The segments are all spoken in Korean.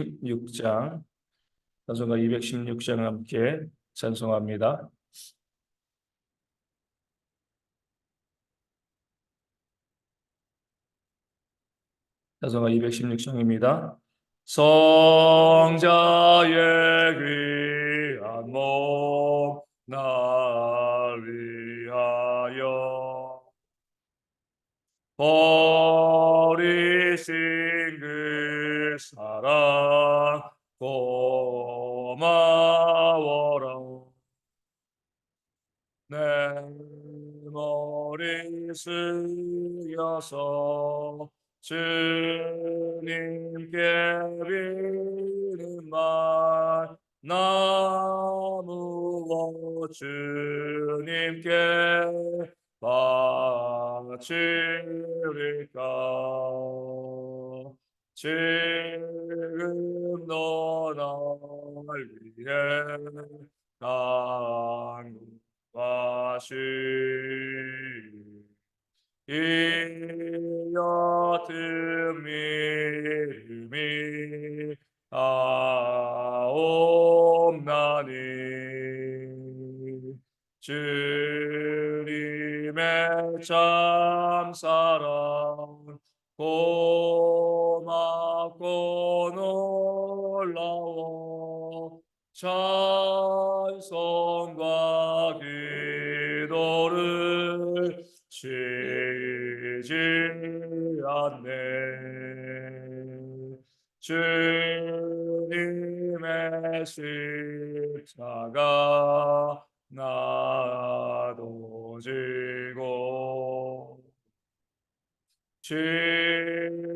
216장 찬송가 216장 함께 찬송합니다. 찬송가 216장입니다. 성자의 귀한 몸날 위하여 버리신 그 사랑 고마워라 내 머리 숙여서 주님께 비는 말 나무어 주님께 바치리까 지금 너날 위해 간구하시 이 옅은 믿음이 아옵나니 주님의 참 사랑 고맙고 주님의 십자가 나도 지고 진실한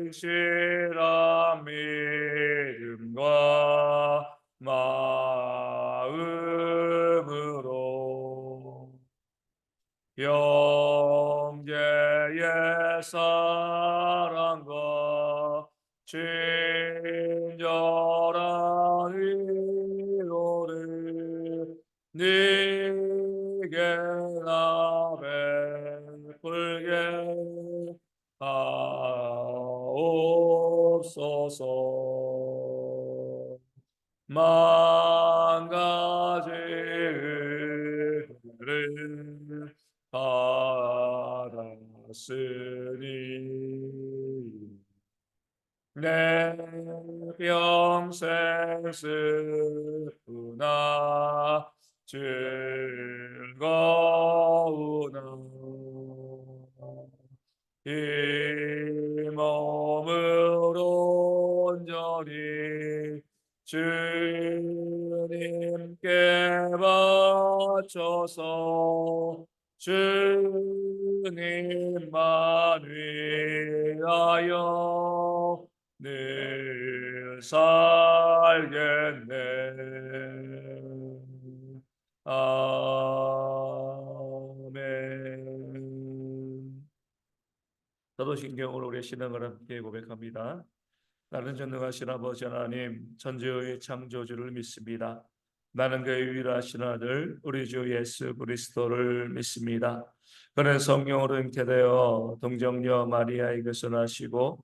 내 평생 슬프나 즐거우나 이 몸으로 온전히 주님께 바쳐서 주님만 위하여 늘 살겠네. 아멘. 사도신경으로 우리 신앙을 함께 고백합니다. 나는 전능하신 아버지 하나님 천지의 창조주를 믿습니다. 나는 그의 유일하신 아들 우리 주 예수 그리스도를 믿습니다. 그는 성령으로 잉태되어 동정녀 마리아에게서 나시고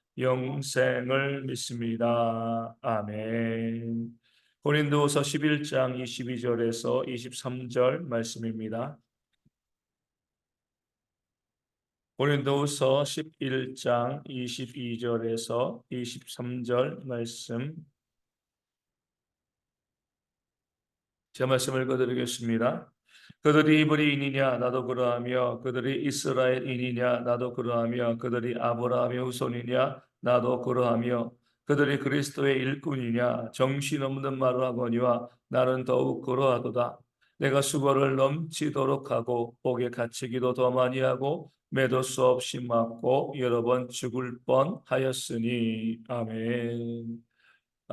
영생을 믿습니다. 아멘. 고린도후서 11장 22절에서 23절 말씀입니다. 고린도후서 11장 22절에서 23절 말씀 제 말씀을 읽어드리겠습니다. 그들이 이브리인이냐? 나도 그러하며 그들이 이스라엘인이냐? 나도 그러하며 그들이 아브라함의 후손이냐? 나도 그러하며 그들이 그리스도의 일꾼이냐? 정신없는 말을 하거니와 나는 더욱 그러하도다. 내가 수고를 넘치도록 하고 복에 갇히기도 더 많이 하고 매도 수 없이 맞고 여러 번 죽을 뻔하였으니. 아멘.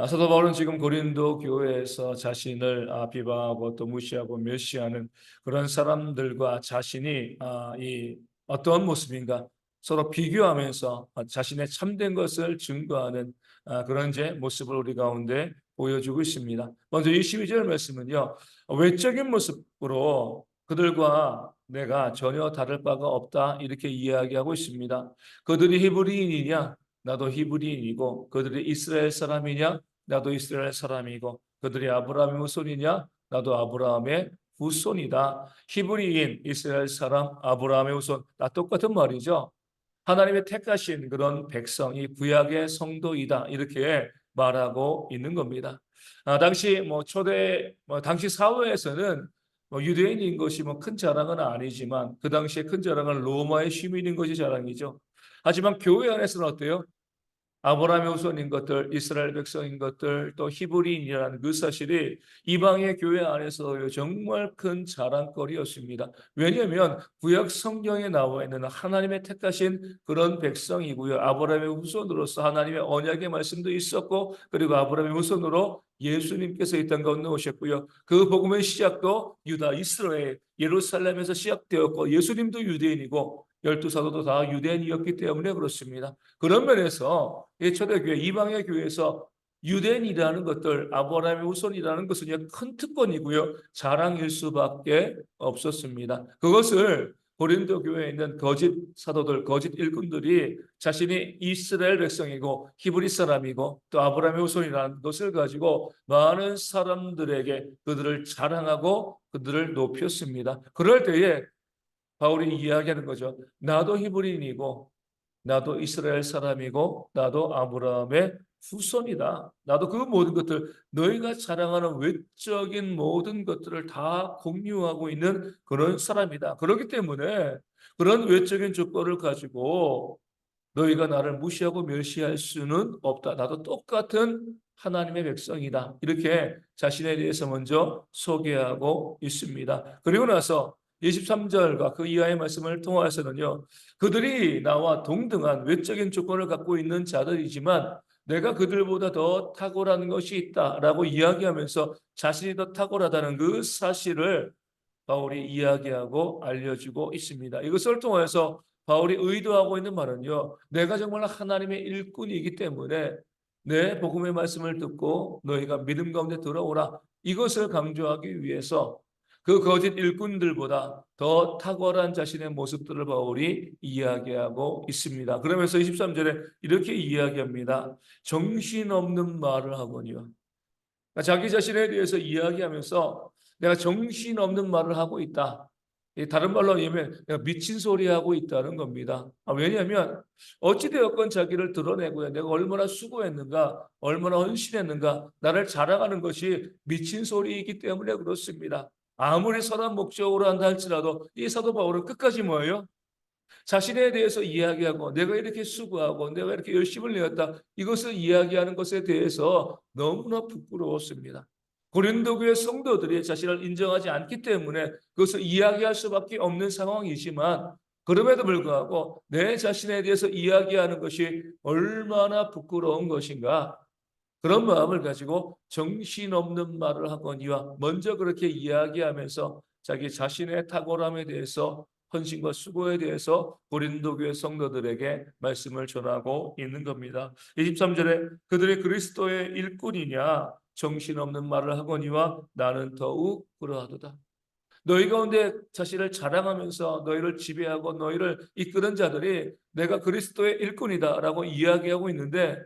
아, 사도 바울은 지금 고린도 교회에서 자신을 아, 비방하고 또 무시하고 멸시하는 그런 사람들과 자신이 아, 이 어떤 모습인가 서로 비교하면서 아, 자신의 참된 것을 증거하는 아, 그런 이제 모습을 우리 가운데 보여주고 있습니다. 먼저 이 12절 말씀은요. 외적인 모습으로 그들과 내가 전혀 다를 바가 없다 이렇게 이야기하고 있습니다. 그들이 히브리인이냐? 나도 히브리인이고 그들이 이스라엘 사람이냐? 나도 이스라엘 사람이고 그들이 아브라함의 후손이냐? 나도 아브라함의 후손이다. 히브리인, 이스라엘 사람, 아브라함의 후손 다 똑같은 말이죠. 하나님의 택하신 그런 백성이 구약의 성도이다 이렇게 말하고 있는 겁니다. 아, 당시 뭐 초대 뭐 당시 사회에서는 뭐 유대인인 것이 뭐 큰 자랑은 아니지만 그 당시에 큰 자랑은 로마의 시민인 것이 자랑이죠. 하지만 교회 안에서는 어때요? 아브라함의 후손인 것들, 이스라엘 백성인 것들, 또 히브리인이라는 그 사실이 이방의 교회 안에서 정말 큰 자랑거리였습니다. 왜냐하면 구약 성경에 나와 있는 하나님의 택하신 그런 백성이고요. 아브라함의 후손으로서 하나님의 언약의 말씀도 있었고, 그리고 아브라함의 후손으로 예수님께서 이 땅 가운데 오셨고요. 그 복음의 시작도 유다, 이스라엘, 예루살렘에서 시작되었고, 예수님도 유대인이고, 열두 사도도 다 유대인이었기 때문에 그렇습니다. 그런 면에서 이 초대교회 이방의 교회에서 유대인이라는 것들 아브라함의 후손이라는 것은 큰 특권이고요 자랑일 수밖에 없었습니다. 그것을 고린도 교회에 있는 거짓 사도들, 거짓 일꾼들이 자신이 이스라엘 백성이고 히브리 사람이고 또 아브라함의 후손이라는 것을 가지고 많은 사람들에게 그들을 자랑하고 그들을 높였습니다. 그럴 때에 바울이 이야기하는 거죠. 나도 히브리인이고 나도 이스라엘 사람이고 나도 아브라함의 후손이다. 나도 그 모든 것들 너희가 자랑하는 외적인 모든 것들을 다 공유하고 있는 그런 사람이다. 그렇기 때문에 그런 외적인 조건을 가지고 너희가 나를 무시하고 멸시할 수는 없다. 나도 똑같은 하나님의 백성이다. 이렇게 자신에 대해서 먼저 소개하고 있습니다. 그리고 나서 23절과 그 이하의 말씀을 통하여서는요. 그들이 나와 동등한 외적인 조건을 갖고 있는 자들이지만 내가 그들보다 더 탁월한 것이 있다라고 이야기하면서 자신이 더 탁월하다는 그 사실을 바울이 이야기하고 알려주고 있습니다. 이것을 통해서 바울이 의도하고 있는 말은요. 내가 정말 하나님의 일꾼이기 때문에 내 복음의 말씀을 듣고 너희가 믿음 가운데 들어오라. 이것을 강조하기 위해서 그 거짓 일꾼들보다 더 탁월한 자신의 모습들을 바울이 이야기하고 있습니다. 그러면서 23절에 이렇게 이야기합니다. 정신없는 말을 하거니와 그러니까 자기 자신에 대해서 이야기하면서 내가 정신없는 말을 하고 있다. 다른 말로 하면 내가 미친 소리 하고 있다는 겁니다. 아, 왜냐하면 어찌되었건 자기를 드러내고요. 내가 얼마나 수고했는가, 얼마나 헌신했는가, 나를 자랑하는 것이 미친 소리이기 때문에 그렇습니다. 아무리 선한 목적으로 한다 할지라도 이 사도 바울은 끝까지 뭐예요? 자신에 대해서 이야기하고 내가 이렇게 수고하고 내가 이렇게 열심을 내었다 이것을 이야기하는 것에 대해서 너무나 부끄러웠습니다. 고린도 교회 성도들이 자신을 인정하지 않기 때문에 그것을 이야기할 수밖에 없는 상황이지만 그럼에도 불구하고 내 자신에 대해서 이야기하는 것이 얼마나 부끄러운 것인가 그런 마음을 가지고 정신없는 말을 하거니와 먼저 그렇게 이야기하면서 자기 자신의 탁월함에 대해서 헌신과 수고에 대해서 고린도 교회 성도들에게 말씀을 전하고 있는 겁니다. 23절에 그들이 그리스도의 일꾼이냐 정신없는 말을 하거니와 나는 더욱 그러하도다. 너희 가운데 자신을 자랑하면서 너희를 지배하고 너희를 이끄는 자들이 내가 그리스도의 일꾼이다라고 이야기하고 있는데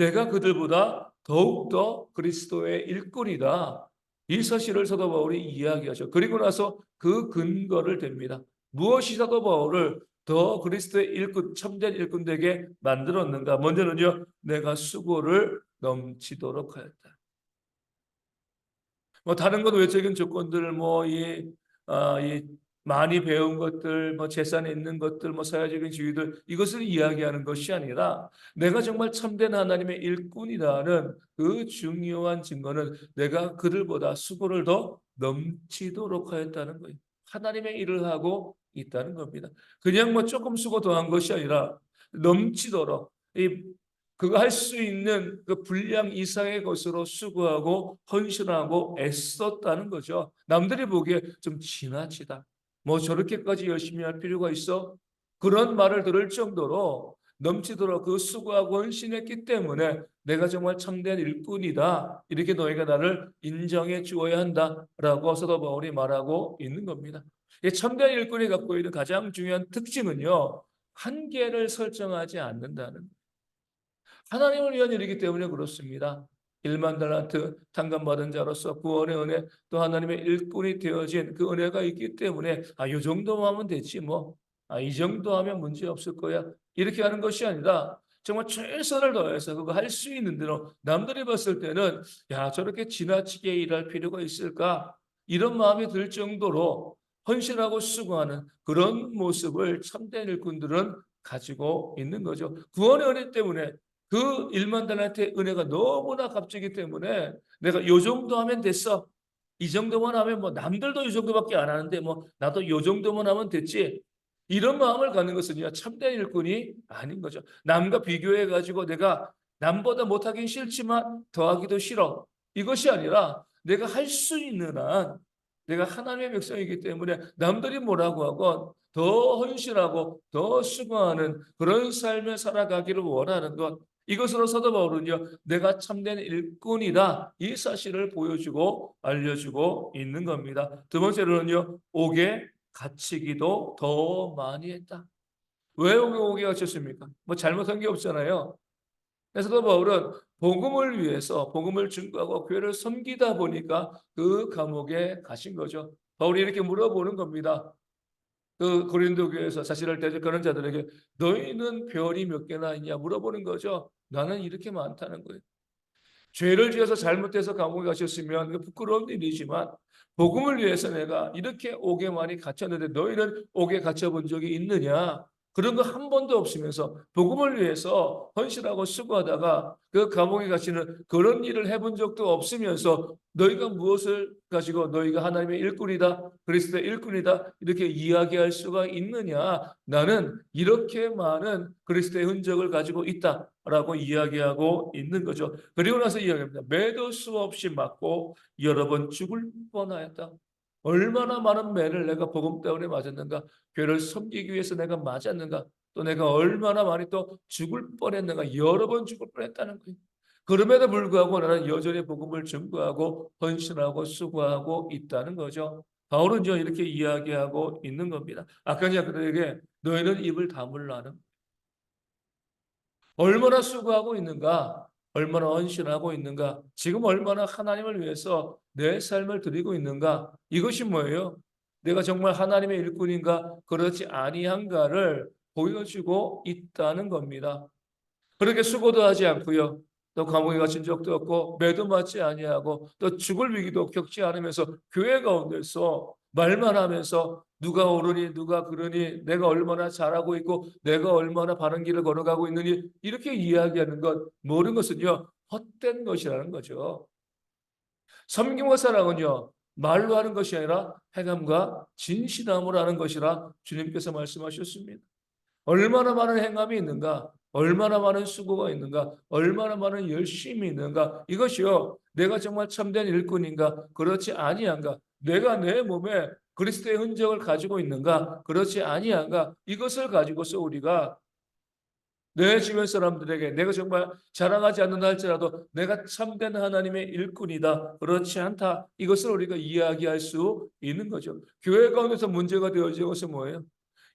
내가 그들보다 더욱더 그리스도의 일꾼이다. 이 사실을 사도 바울이 이야기하죠. 그리고 나서 그 근거를 댑니다. 무엇이 사도 바울을 더 그리스도의 일꾼, 참된 일꾼 되게 만들었는가? 먼저는요, 내가 수고를 넘치도록 하였다. 뭐 다른 것 외적인 조건들, 뭐이 아, 이 많이 배운 것들, 뭐 재산에 있는 것들, 뭐 사회적인 지위들 이것을 이야기하는 것이 아니라 내가 정말 참된 하나님의 일꾼이라는 그 중요한 증거는 내가 그들보다 수고를 더 넘치도록 하였다는 거예요. 하나님의 일을 하고 있다는 겁니다. 그냥 뭐 조금 수고 더한 것이 아니라 넘치도록 이 그거 할수 있는 그 분량 이상의 것으로 수고하고 헌신하고 애썼다는 거죠. 남들이 보기에 좀 지나치다. 뭐 저렇게까지 열심히 할 필요가 있어? 그런 말을 들을 정도로 넘치도록 그 수고하고 헌신했기 때문에 내가 정말 참된 일꾼이다. 이렇게 너희가 나를 인정해 주어야 한다라고 사도 바울이 말하고 있는 겁니다. 이 참된 일꾼이 갖고 있는 가장 중요한 특징은요. 한계를 설정하지 않는다는. 하나님을 위한 일이기 때문에 그렇습니다. 1만 달란트 탕감받은 자로서 구원의 은혜 또 하나님의 일꾼이 되어진 그 은혜가 있기 때문에 아, 이 정도만 하면 되지 뭐. 아, 이 정도 하면 문제 없을 거야. 이렇게 하는 것이 아니라 정말 최선을 다해서 그거 할 수 있는 대로 남들이 봤을 때는 야, 저렇게 지나치게 일할 필요가 있을까? 이런 마음이 들 정도로 헌신하고 수고하는 그런 모습을 참된 일꾼들은 가지고 있는 거죠. 구원의 은혜 때문에 그 1만 달란트의 은혜가 너무나 값지기 때문에 내가 요 정도 하면 됐어. 이 정도만 하면 뭐 남들도 이 정도밖에 안 하는데 뭐 나도 요 정도만 하면 됐지. 이런 마음을 갖는 것은요 참된 일꾼이 아닌 거죠. 남과 비교해 가지고 내가 남보다 못하긴 싫지만 더하기도 싫어. 이것이 아니라 내가 할 수 있는 한 내가 하나님의 백성이기 때문에 남들이 뭐라고 하건 더 헌신하고 더 수고하는 그런 삶을 살아가기를 원하는 것 이것으로 사도 바울은요 내가 참된 일꾼이다 이 사실을 보여주고 알려주고 있는 겁니다. 두 번째로는요 옥에 갇히기도 더 많이 했다. 왜 옥에 옥에 갇혔습니까? 뭐 잘못한 게 없잖아요. 그래서 사도 바울은 복음을 위해서 복음을 증거하고 교회를 섬기다 보니까 그 감옥에 가신 거죠. 바울이 이렇게 물어보는 겁니다. 그 고린도 교회에서 사실을 대적하는 자들에게 너희는 별이 몇 개나 있냐 물어보는 거죠. 나는 이렇게 많다는 거예요. 죄를 지어서 잘못해서 감옥에 가셨으면 그 부끄러운 일이지만 복음을 위해서 내가 이렇게 옥에 많이 갇혔는데 너희는 옥에 갇혀본 적이 있느냐? 그런 거 한 번도 없으면서 복음을 위해서 헌신하고 수고하다가 그 감옥에 갇히는 그런 일을 해본 적도 없으면서 너희가 무엇을 가지고 너희가 하나님의 일꾼이다 그리스도의 일꾼이다 이렇게 이야기할 수가 있느냐? 나는 이렇게 많은 그리스도의 흔적을 가지고 있다라고 이야기하고 있는 거죠. 그리고 나서 이야기합니다. 매도 수 없이 맞고 여러 번 죽을 뻔하였다 얼마나 많은 매를 내가 복음 때문에 맞았는가 교회를 섬기기 위해서 내가 맞았는가 또 내가 얼마나 많이 또 죽을 뻔했는가 여러 번 죽을 뻔했다는 거예요. 그럼에도 불구하고 나는 여전히 복음을 증거하고 헌신하고 수고하고 있다는 거죠. 바울은 저 이렇게 이야기하고 있는 겁니다. 아까 그들에게 너희는 입을 다물라는 얼마나 수고하고 있는가 얼마나 헌신하고 있는가 지금 얼마나 하나님을 위해서 내 삶을 드리고 있는가 이것이 뭐예요? 내가 정말 하나님의 일꾼인가 그렇지 아니한가를 보여주고 있다는 겁니다. 그렇게 수고도 하지 않고요. 또 감옥에 갇힌 적도 없고 매도 맞지 아니하고 또 죽을 위기도 겪지 않으면서 교회 가운데서 말만 하면서 누가 오르니 누가 그러니 내가 얼마나 잘하고 있고 내가 얼마나 바른 길을 걸어가고 있느니 이렇게 이야기하는 것 모르는 것은요 헛된 것이라는 거죠. 섬김과 사랑은요 말로 하는 것이 아니라 행함과 진실함으로 하는 것이라 주님께서 말씀하셨습니다. 얼마나 많은 행함이 있는가, 얼마나 많은 수고가 있는가, 얼마나 많은 열심이 있는가. 이것이요, 내가 정말 참된 일꾼인가, 그렇지 아니한가. 내가 내 몸에 그리스도의 흔적을 가지고 있는가, 그렇지 아니한가. 이것을 가지고서 우리가 내 주변 사람들에게 내가 정말 자랑하지 않는다 할지라도 내가 참된 하나님의 일꾼이다. 그렇지 않다. 이것을 우리가 이야기할 수 있는 거죠. 교회 가운데서 문제가 되어진 것은 뭐예요?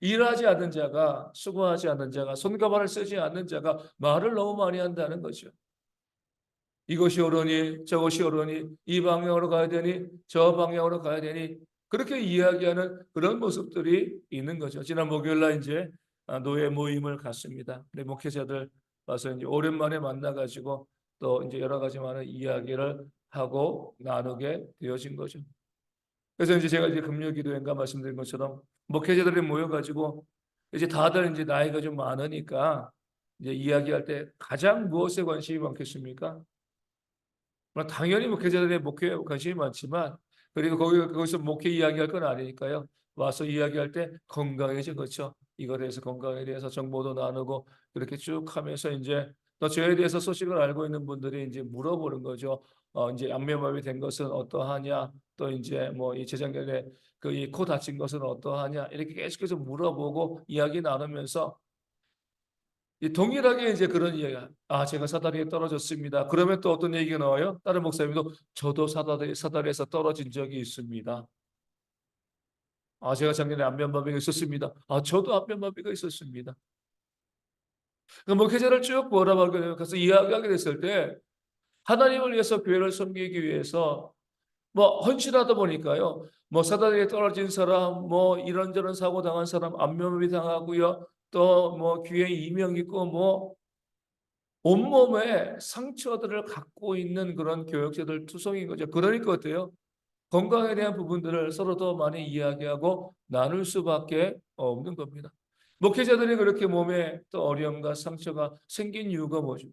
일하지 않는 자가 수고하지 않는 자가 손가발을 쓰지 않는 자가 말을 너무 많이 한다는 거죠. 이것이 옳으니 저것이 옳으니 이 방향으로 가야 되니 저 방향으로 가야 되니 그렇게 이야기하는 그런 모습들이 있는 거죠. 지난 목요일 날 이제 아, 노예 모임을 갔습니다. 우리 목회자들 와서 이제 오랜만에 만나가지고 또 이제 여러 가지 많은 이야기를 하고 나누게 되어진 거죠. 그래서 이제 제가 이제 금요 기도인가 말씀드린 것처럼 목회자들이 모여가지고 이제 다들 이제 나이가 좀 많으니까 이제 이야기할 때 가장 무엇에 관심이 많겠습니까? 당연히 목회자들의 목회에 관심이 많지만 그리고 거기 거기서 목회 이야기할 건 아니니까요. 와서 이야기할 때 건강해져 그렇죠. 이거에 대해서 건강에 대해서 정보도 나누고 그렇게 쭉 하면서 이제 또 저에 대해서 소식을 알고 있는 분들이 이제 물어보는 거죠. 어 이제 안면마비 된 것은 어떠하냐? 또 이제 뭐 이 재작년에 그 이 코 다친 것은 어떠하냐? 이렇게 계속해서 물어보고 이야기 나누면서 이 동일하게 이제 그런 이야기가 아 제가 사다리에 떨어졌습니다. 그러면 또 어떤 얘기가 나와요? 다른 목사님도 저도 사다리 사다리에서 떨어진 적이 있습니다. 아 제가 작년에 안면마비가 있었습니다. 아 저도 안면마비가 있었습니다. 그 목회자를 쭉 보라하게 가서 이야기하게 됐을 때 하나님을 위해서 교회를 섬기기 위해서 뭐 헌신하다 보니까요. 뭐 사다리에 떨어진 사람, 뭐 이런저런 사고 당한 사람 안면마비 당하고요. 또 뭐 귀에 이명 있고 뭐 온몸에 상처들을 갖고 있는 그런 교역자들 투성인 거죠. 그러니까 어때요? 건강에 대한 부분들을 서로 더 많이 이야기하고 나눌 수밖에 없는 겁니다. 목회자들이 그렇게 몸에 또 어려움과 상처가 생긴 이유가 뭐죠?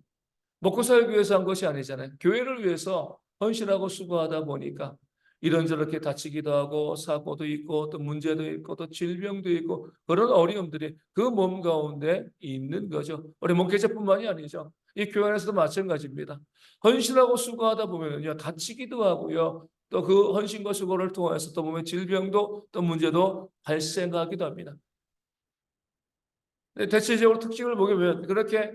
먹고 살기 위해서 한 것이 아니잖아요. 교회를 위해서 헌신하고 수고하다 보니까 이런저렇게 다치기도 하고 사고도 있고 또 문제도 있고 또 질병도 있고 그런 어려움들이 그 몸 가운데 있는 거죠. 우리 목회자뿐만이 아니죠. 이 교회 안에서도 마찬가지입니다. 헌신하고 수고하다 보면요 다치기도 하고요. 또 그 헌신과 수고를 통해서 또 보면 질병도 또 문제도 발생하기도 합니다. 네, 대체적으로 특징을 보면 그렇게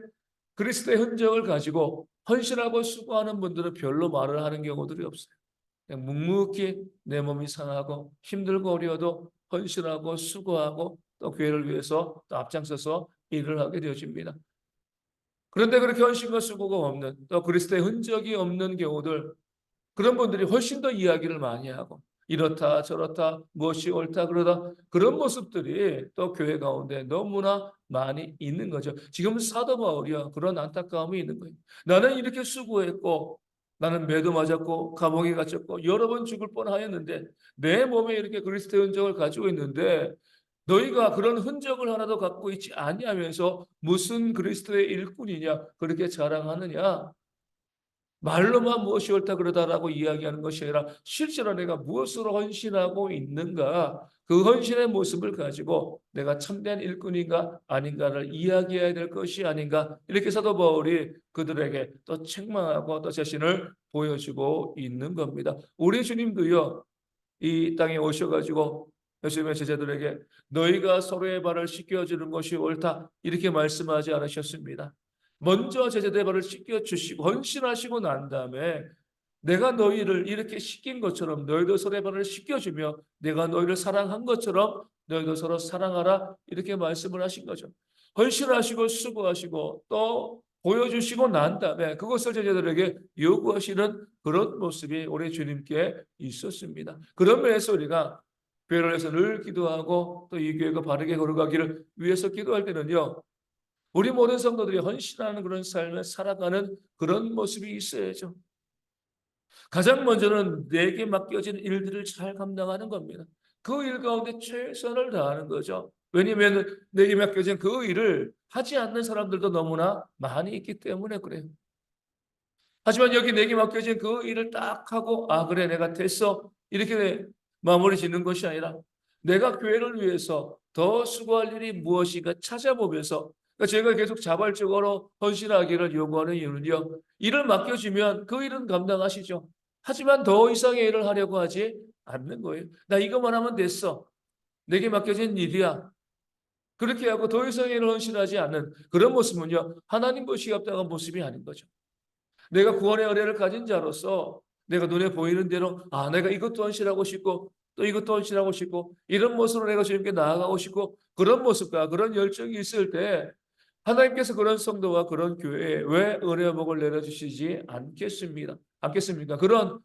그리스도의 흔적을 가지고 헌신하고 수고하는 분들은 별로 말을 하는 경우들이 없어요. 그냥 묵묵히 내 몸이 상하고 힘들고 어려워도 헌신하고 수고하고 또 교회를 위해서 또 앞장서서 일을 하게 되어집니다. 그런데 그렇게 헌신과 수고가 없는 또 그리스도의 흔적이 없는 경우들 그런 분들이 훨씬 더 이야기를 많이 하고 이렇다 저렇다 무엇이 옳다 그러다 그런 모습들이 또 교회 가운데 너무나 많이 있는 거죠. 지금 사도 바울이야 그런 안타까움이 있는 거예요. 나는 이렇게 수고했고 나는 매도 맞았고 감옥에 갇혔고 여러 번 죽을 뻔하였는데 내 몸에 이렇게 그리스도의 흔적을 가지고 있는데 너희가 그런 흔적을 하나도 갖고 있지 아니하면서 무슨 그리스도의 일꾼이냐 그렇게 자랑하느냐 말로만 무엇이 옳다 그러다라고 이야기하는 것이 아니라 실제로 내가 무엇으로 헌신하고 있는가 그 헌신의 모습을 가지고 내가 참된 일꾼인가 아닌가를 이야기해야 될 것이 아닌가 이렇게 사도 바울이 그들에게 또 책망하고 또 자신을 보여주고 있는 겁니다. 우리 주님도요 이 땅에 오셔가지고 예수님의 제자들에게 너희가 서로의 발을 씻겨주는 것이 옳다 이렇게 말씀하지 않으셨습니다. 먼저 제자들의 발을 씻겨 주시고 헌신하시고 난 다음에 내가 너희를 이렇게 씻긴 것처럼 너희도 서로의 발을 씻겨 주며 내가 너희를 사랑한 것처럼 너희도 서로 사랑하라 이렇게 말씀을 하신 거죠. 헌신하시고 수고하시고 또 보여주시고 난 다음에 그것을 제자들에게 요구하시는 그런 모습이 우리 주님께 있었습니다. 그런 면에서 우리가 교회를 해서 늘 기도하고 또 이 교회가 바르게 걸어가기를 위해서 기도할 때는요. 우리 모든 성도들이 헌신하는 그런 삶을 살아가는 그런 모습이 있어야죠. 가장 먼저는 내게 맡겨진 일들을 잘 감당하는 겁니다. 그 일 가운데 최선을 다하는 거죠. 왜냐하면 내게 맡겨진 그 일을 하지 않는 사람들도 너무나 많이 있기 때문에 그래요. 하지만 여기 내게 맡겨진 그 일을 딱 하고 아 그래 내가 됐어 이렇게 마무리 짓는 것이 아니라 내가 교회를 위해서 더 수고할 일이 무엇인가 찾아보면서 그러니까 제가 계속 자발적으로 헌신하기를 요구하는 이유는요. 일을 맡겨주면 그 일은 감당하시죠. 하지만 더 이상의 일을 하려고 하지 않는 거예요. 나 이것만 하면 됐어. 내게 맡겨진 일이야. 그렇게 하고 더 이상의 일을 헌신하지 않는 그런 모습은요. 하나님 보시기 합당한 모습이 아닌 거죠. 내가 구원의 은혜를 가진 자로서 내가 눈에 보이는 대로 아 내가 이것도 헌신하고 싶고 또 이것도 헌신하고 싶고 이런 모습으로 내가 주님께 나아가고 싶고 그런 모습과 그런 열정이 있을 때 하나님께서 그런 성도와 그런 교회에 왜 은혜의 복을 내려주시지 않겠습니다. 않겠습니까? 그런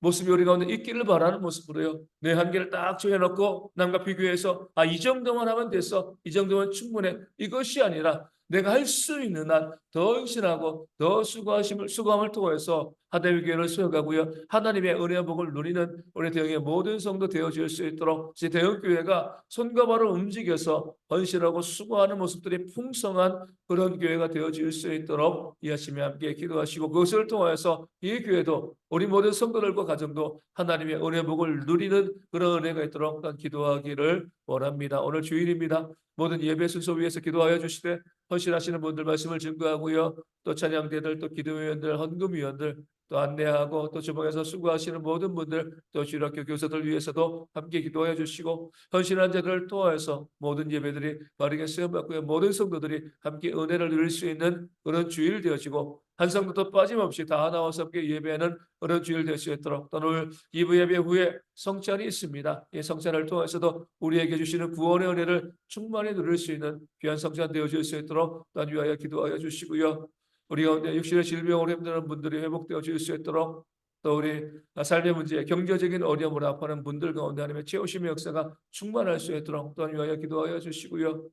모습이 우리 가운데 있기를 바라는 모습으로요. 내 한계를 딱 정해놓고 남과 비교해서 아 이 정도만 하면 됐어. 이 정도면 충분해. 이것이 아니라 내가 할 수 있는 한 더 헌신하고 더 수고하심을 수고함을 통해서 하나님의 교회를 세워가고요. 하나님의 은혜와 복을 누리는 우리 대형의 모든 성도 되어질 수 있도록 제 대형 교회가 손과 발을 움직여서 헌신하고 수고하는 모습들이 풍성한 그런 교회가 되어질 수 있도록 이 아침에 함께 기도하시고 그것을 통하여서 이 교회도 우리 모든 성도들과 가정도 하나님의 은혜 복을 누리는 그런 은혜가 있도록 난 기도하기를 원합니다. 오늘 주일입니다. 모든 예배 순서 위해서 기도하여 주시되 헌신하시는 분들 말씀을 증거하고요. 또 찬양대들 또 기도위원들 헌금위원들 또 안내하고 또 주방에서 수고하시는 모든 분들 또 주일학교 교사들 위해서도 함께 기도하여 주시고 헌신한 자들을 통하여서 모든 예배들이 바르게 수용받고 모든 성도들이 함께 은혜를 누릴 수 있는 그런 주일 되어지고 한 성도도 빠짐없이 다 나와서 함께 예배하는 그런 주일 될 수 있도록 또 오늘 2부 예배 후에 성찬이 있습니다. 이 성찬을 통해서도 우리에게 주시는 구원의 은혜를 충만히 누릴 수 있는 귀한 성찬 되어질 수 있도록 또한 위하여 기도하여 주시고요. 우리 가운데 육신의 질병으로 힘드는 분들이 회복되어 질수 있도록 또 우리 삶의 문제, 경제적인 어려움으로 아파하는 분들 가운데 하나님의 채우심의 역사가 충만할 수 있도록 또한 위하여 기도하여 주시고요.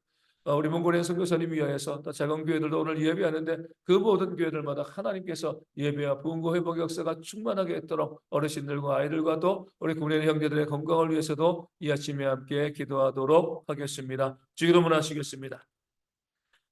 어, 우리 몽골의 선교사님 위하여서 또 작은 교회들도 오늘 예배하는데 그 모든 교회들마다 하나님께서 예배와 부흥과 회복의 역사가 충만하게 있도록 어르신들과 아이들과도 우리 국내 형제들의 건강을 위해서도 이 아침에 함께 기도하도록 하겠습니다. 주기도 문 하시겠습니다.